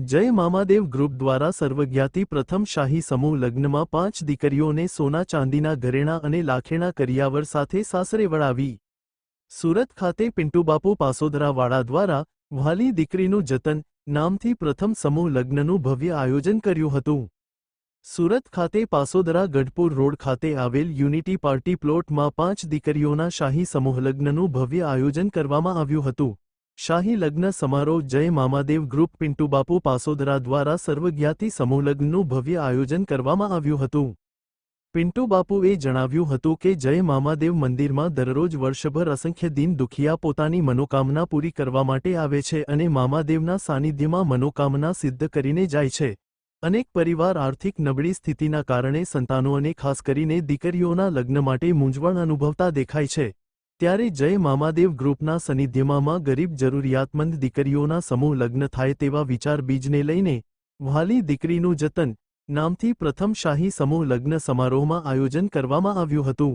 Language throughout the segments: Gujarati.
જય મામાદેવ ગ્રુપ દ્વારા સર્વજ્ઞાતિ પ્રથમ શાહી સમૂહ લગ્નમાં પાંચ દીકરીઓને સોના ચાંદીના ઘરેણાં અને લાખેણા કરિયાવર સાથે સાસરે વળાવી. સુરત ખાતે પિન્ટુબાપુ પાસોદરાવાળા દ્વારા વ્હાલી દીકરીનું જતન નામથી પ્રથમ સમૂહ લગ્નનું ભવ્ય આયોજન કર્યું હતું. સુરત ખાતે પાસોદરા ગઢપુર રોડ ખાતે આવેલ યુનિટી પાર્ટી પ્લોટમાં પાંચ દીકરીઓના શાહી સમૂહ લગ્નનું ભવ્ય આયોજન કરવામાં આવ્યું હતું. શાહી લગ્ન સમારોહ જય મામાદેવ ગ્રુપ પિન્ટુબાપુ પાસોદરા દ્વારા સર્વજ્ઞાતિ સમૂહલગ્નનું ભવ્ય આયોજન કરવામાં આવ્યું હતું. પિન્ટુબાપુએ જણાવ્યું હતું કે જય મામાદેવ મંદિરમાં દરરોજ વર્ષભર અસંખ્ય દિન દુખિયા પોતાની મનોકામના પૂરી કરવા માટે આવે છે અને મામાદેવના સાનિધ્યમાં મનોકામના સિદ્ધ કરીને જાય છે. અનેક પરિવાર આર્થિક નબળી સ્થિતિના કારણે સંતાનો અને ખાસ કરીને દીકરીઓના લગ્ન માટે મૂંઝવણ અનુભવતા દેખાય છે. ત્યારે જય મામાદેવ ગ્રુપના સાનિધ્યમાં ગરીબ જરૂરિયાતમંદ દીકરીઓના સમૂહ લગ્ન થાય તેવા વિચાર બીજને લઈને વ્હાલી દીકરીનું જતન નામથી પ્રથમ શાહી સમૂહ લગ્ન સમારોહમાં આયોજન કરવામાં આવ્યું હતું.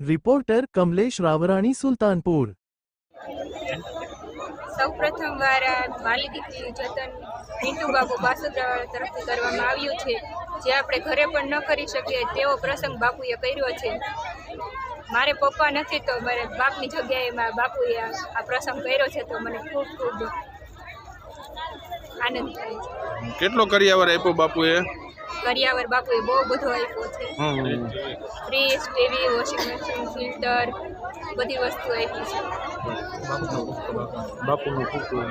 રિપોર્ટર કમલેશ રાવરાણી, સુલતાનપુર. સૌ પ્રથમ વાર વાલી દીકરીનું જતન પિન્ટુ બાપુ બાસુદ્રાવાળા તરફથી કરવામાં આવ્યું છે. જે આપણે ઘરે પણ ન કરી શકીએ તેવો પ્રસંગ બાપુએ કર્યો છે. મારે પપ્પા નથી તો મારે બાપની જગ્યાએ મારા બાપુએ આ પ્રસંગ કર્યો છે તો મને ખૂબ ખૂબ આનંદ થાય છે. કેટલો કરિયાવર આપ્યો બાપુએ? કરિયાવર બાપુએ બહુ બધો આપ્યો છે. Fridge TV washing machine filter બધી વસ્તુ આપી છે. બાપુનું ખૂબ ખૂબ.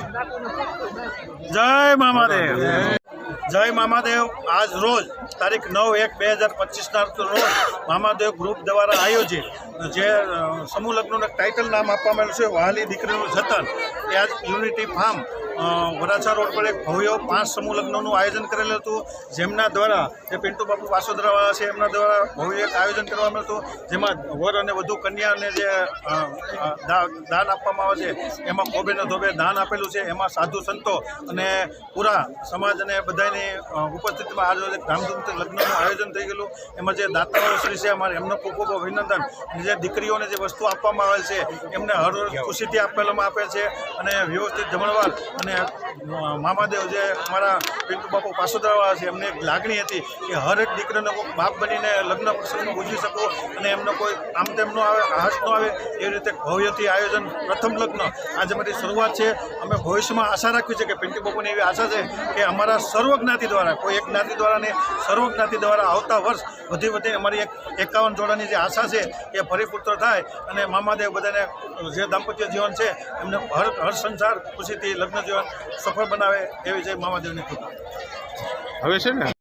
જય મામાદેવ જય મામાદેવ. આજ રોજ તારીખ નવ એક બે હજાર પચીસના રોજ મામાદેવ ગ્રુપ દ્વારા આયોજિત જે સમૂહ લગ્નનું ટાઇટલ નામ આપવામાં આવ્યું છે, વહાલી દીકરીનું જતન. એ આજ યુનિટી ફાર્મ વરાછા રોડ પર એક ભવ્ય પાંચ સમૂહ લગ્નનું આયોજન કરેલું હતું. જેમના દ્વારા જે પિન્ટુ બાપુ વાસોદરાવાળા છે, એમના દ્વારા ભવ્ય એક આયોજન કરવામાં હતું. જેમાં વર અને વધુ કન્યાને જે દાન આપવામાં આવે છે, એમાં કોબેને ધોબે દાન આપેલું છે. એમાં સાધુ સંતો અને પૂરા સમાજ અને બધાની ઉપસ્થિતિમાં આજે ધામધૂમથી લગ્નનું આયોજન થઈ ગયેલું. એમાં જે દાતાઓ શ્રી છે, અમારે એમનો ખૂબ ખૂબ અભિનંદન. જે દીકરીઓને જે વસ્તુ આપવામાં આવેલ છે, એમને હર ખુશીથી આપેલામાં આપે છે. અને વ્યવસ્થિત જમણવાર અને મામાદેવ જે અમારા પિન્ટુ બાપુ પાસોદરાવાળા છે, એમને એક લાગણી હતી કે હર એક દીકરીનો કોઈક બાપ બનીને લગ્ન પ્રસંગમાં ઉજવી શકો અને એમનો કોઈ, આમ તેમ ન આવે હાશ ન આવે, એ રીતે ભવ્યથી આયોજન, પ્રથમ લગ્ન. આજે મારી શરૂઆત છે. અમે ભવિષ્યમાં આશા રાખવી છે કે પિન્ટુ બાપુની એવી આશા છે કે અમારા સર્વ જ્ઞાતિ દ્વારા, કોઈ એક જ્ઞાતિ દ્વારા નહીં સર્વ જ્ઞાતિ દ્વારા આવતા વર્ષ વધી વધી અમારી એક એકાવન જોડાની જે આશા છે એ ફરીપુત્ર થાય અને મામાદેવ બધાને, જે દાંપત્ય જીવન છે, એમને હર હર સંસાર ખુશીથી લગ્ન જીવન સફળ બનાવે એવી જય મહાદેવની કૃપા. હવે છે ને